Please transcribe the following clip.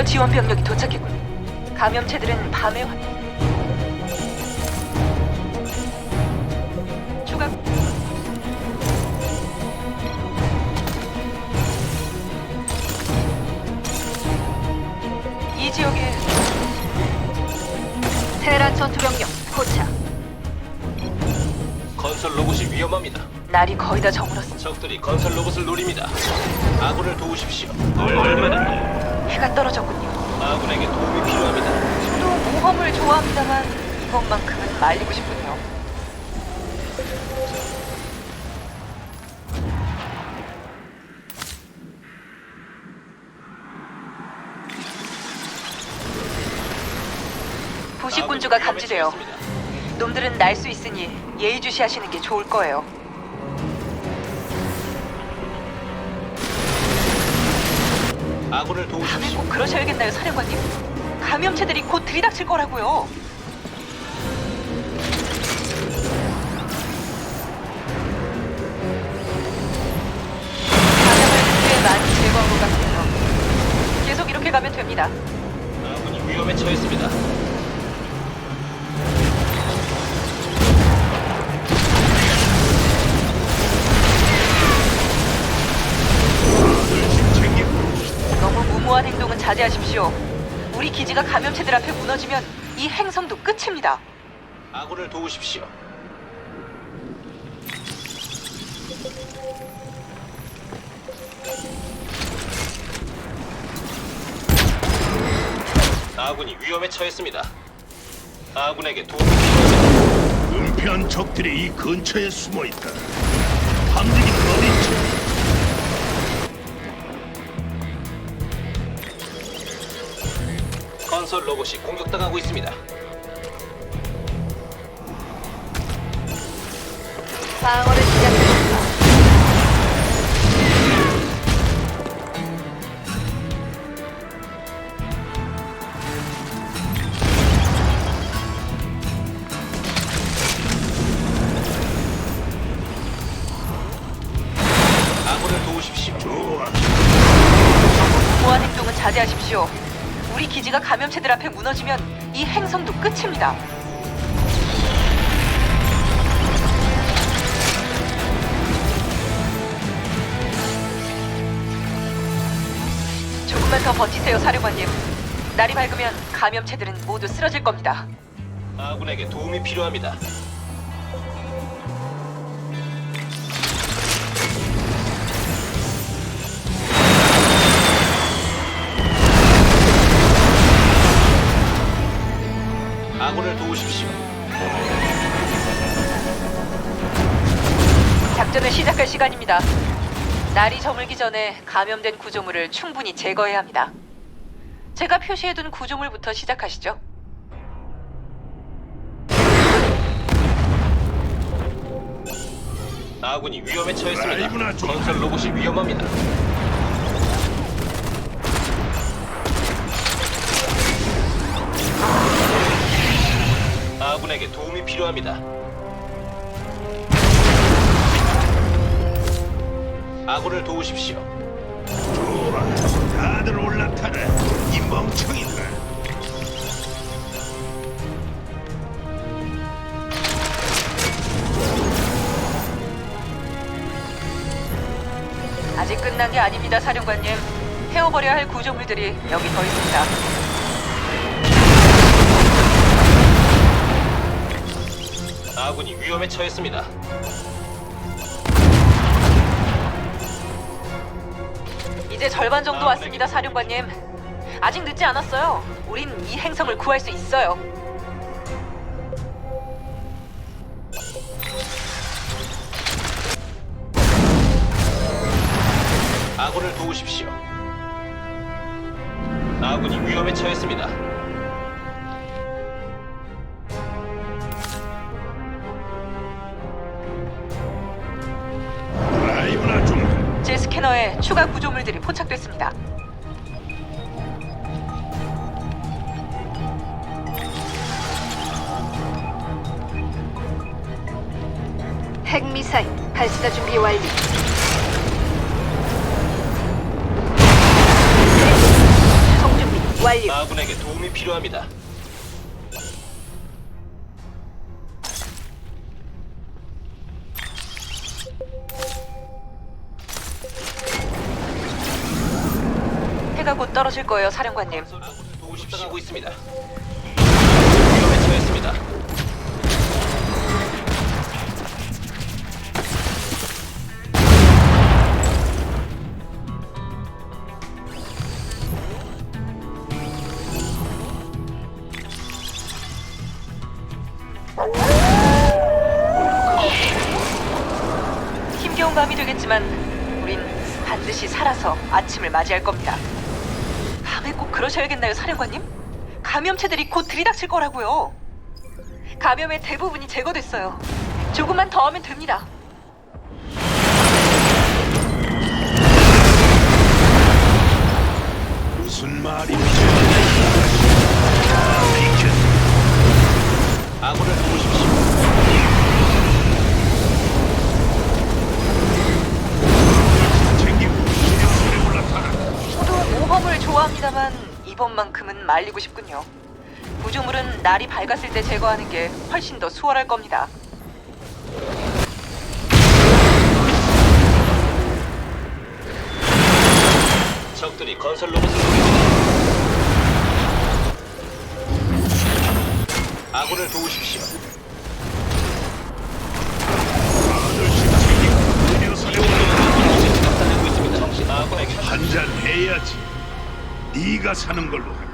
드디어 지원 병력이 도착했군. 감염체들은 밤에 활... 추가 이 지역에 테란 전투 병력 포착. 건설 로봇이 위험합니다. 날이 거의 다 저물었어. 적들이 건설 로봇을 노립니다. 아군을 도우십시오. 얼마나 해가 떨어졌군요. 아군에게 도움이 필요합니다. 저도 모험을 좋아합니다만 이번만큼은 말리고 싶군요. 부식군주가 감지돼요. 놈들은 날 수 있으니 예의주시하시는 게 좋을 거예요. 아군을 밤에 도우십시오. 꼭 그러셔야겠나요, 사령관님? 감염체들이 곧 들이닥칠 거라고요. 감염을 꽤 많이 제거한 것 같군요. 계속 이렇게 가면 됩니다. 아군이 위험에 처했습니다. 자제하십시오. 우리 기지가 감염체들 앞에 무너지면 이 행성도 끝입니다. 아군을 도우십시오. 아군이 위험에 처했습니다. 아군에게 도움이 필요합니다. 은폐한 적들이 이 근처에 숨어 있다. 함대기 어딨지? 건설 로봇이 공격당하고 있습니다. 방어를 시작합니다. 아군을 도우십시오. 무모한 행동은 자제하십시오. 우리 기지가 감염체들 앞에 무너지면 이 행성도 끝입니다. 조금만 더 버티세요, 사령관님. 날이 밝으면 감염체들은 모두 쓰러질 겁니다. 아군에게 도움이 필요합니다. 작전을 시작할 시간입니다. 날이 저물기 전에 감염된 구조물을 충분히 제거해야 합니다. 제가 표시해둔 구조물부터 시작하시죠. 아군이 위험에 처했습니다. 라이브나 좀 건설 로봇이 위험합니다. 아군에게 도움이 필요합니다. 아군을 도우십시오. 좋아. 다들 올라타라. 이 멍청이들. 아직 끝난 게 아닙니다, 사령관님. 태워버려야 할 구조물들이 여기 더 있습니다. 아군이 위험에 처했습니다. 이제 절반 정도 왔습니다, 사령관님. 아직 늦지 않았어요. 우린 이 행성을 구할 수 있어요. 아군을 도우십시오. 아군이 위험에 처했습니다. 스캐너에 추가 구조물들이 포착됐습니다. 핵미사일 발사 준비 완료. 수송 준비. 완료. 아군에게 도움이 필요합니다. 곧 떨어질 거예요, 사령관님. 도우십시오. 있습니다. 위험에 처했습니다. 힘겨운 밤이 되겠지만 우린 반드시 살아서 아침을 맞이할 겁니다. 밤에 꼭 그러셔야겠나요, 사령관님? 감염체들이 곧 들이닥칠 거라고요. 감염의 대부분이 제거됐어요. 조금만 더 하면 됩니다. 합니다만 이번만큼은 말리고 싶군요. 구조물은 날이 밝았을 때 제거하는 게 훨씬 더 수월할 겁니다. 적들이 건설 로봇을 노립니다. 아군을 도우십시오. 네가 사는 걸로.